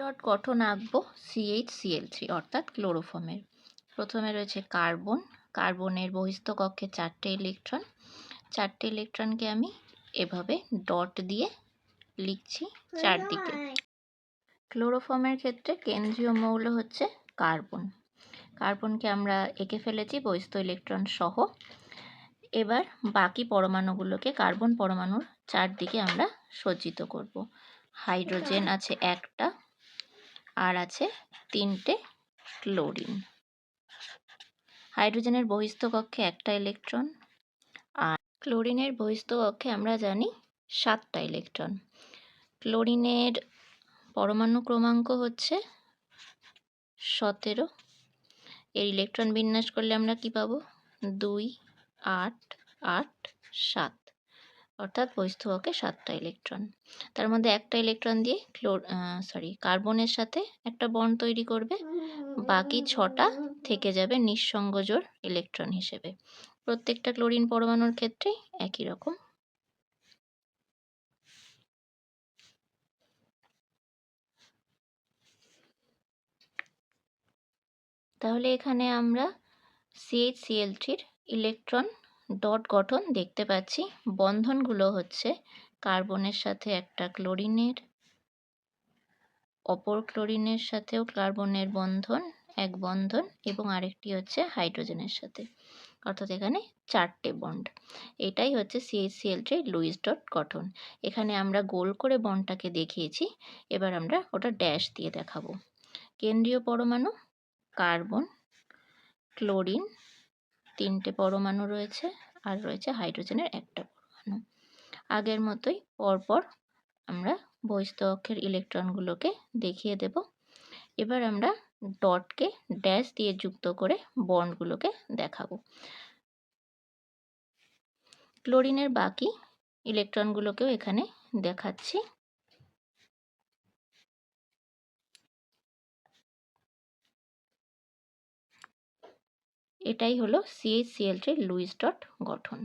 Dot গঠন আঁকবো CH CL three অর্থাৎ ক্লোরোফর্মের। প্রথমে রয়েছে কার্বন। কার্বনের বহিস্থ কক্ষে চারটে ইলেকট্রন চারটে ইলেকট্রনকে আমি এভাবে ডট দিয়ে লিখছি চারদিকে। ক্লোরোফর্মের ক্ষেত্রে কেন্দ্রীয় মৌল হচ্ছে কার্বন। কার্বনকে আমরা এঁকে ফেলেছি বহিস্থ ইলেকট্রন সহ। এবার বাকি পরমাণুগুলোকে কার্বন পরমাণুর চারদিকে আমরা সজ্জিত করব। হাইড্রোজেন আছে একটা আর আছে তিনটে ক্লোরিন। হাইড্রোজেনের বহিস্থ কক্ষে একটা ইলেকট্রন আর ক্লোরিনের বহিস্থ কক্ষে আমরা জানি সাতটা ইলেকট্রন। ক্লোরিনের পরমাণু ক্রমাঙ্ক হচ্ছে সতেরো। এর ইলেকট্রন বিন্যাস করলে আমরা কি পাবো? দুই, আট আট, সাত। অর্থাৎ বহিস্থককে সাতটা ইলেকট্রন তার মধ্যে একটা ইলেকট্রন দিয়ে ক্লোর সরি কার্বনের সাথে একটা বন্ড তৈরি করবে। বাকি ছটা থেকে যাবে নিঃসঙ্গজোর ইলেকট্রন হিসেবে। প্রত্যেকটা ক্লোরিন পরমাণুর ক্ষেত্রে একই রকম। তাহলে এখানে আমরা সিএইচ সিএল থ্রির ইলেকট্রন ডট গঠন দেখতে পাচ্ছি। বন্ধনগুলো হচ্ছে কার্বনের সাথে একটা ক্লোরিনের, অপর ক্লোরিনের সাথেও কার্বনের বন্ধন, এক বন্ধন এবং আরেকটি হচ্ছে হাইড্রোজেনের সাথে। অর্থাৎ এখানে চারটে বন্ড। এটাই হচ্ছে সিএইচসিএল থ্রি লুইস ডট গঠন। এখানে আমরা গোল করে বন্ডটাকে দেখিয়েছি। এবার আমরা ওটা ড্যাশ দিয়ে দেখাবো। কেন্দ্রীয় পরমাণু, কার্বন, ক্লোরিন তিনটে পরমাণু রয়েছে আর রয়েছে হাইড্রোজেনের একটা পরমাণু। আগের মতোই পরপর আমরা বহিস্থ অক্ষের ইলেকট্রনগুলোকে দেখিয়ে দেব। এবার আমরা ডটকে ড্যাশ দিয়ে যুক্ত করে বন্ডগুলোকে দেখাবো। ক্লোরিনের বাকি ইলেকট্রনগুলোকেও এখানে দেখাচ্ছি। এটাই হলো সিএইচসিএল থ্রি লুইস ডট গঠন।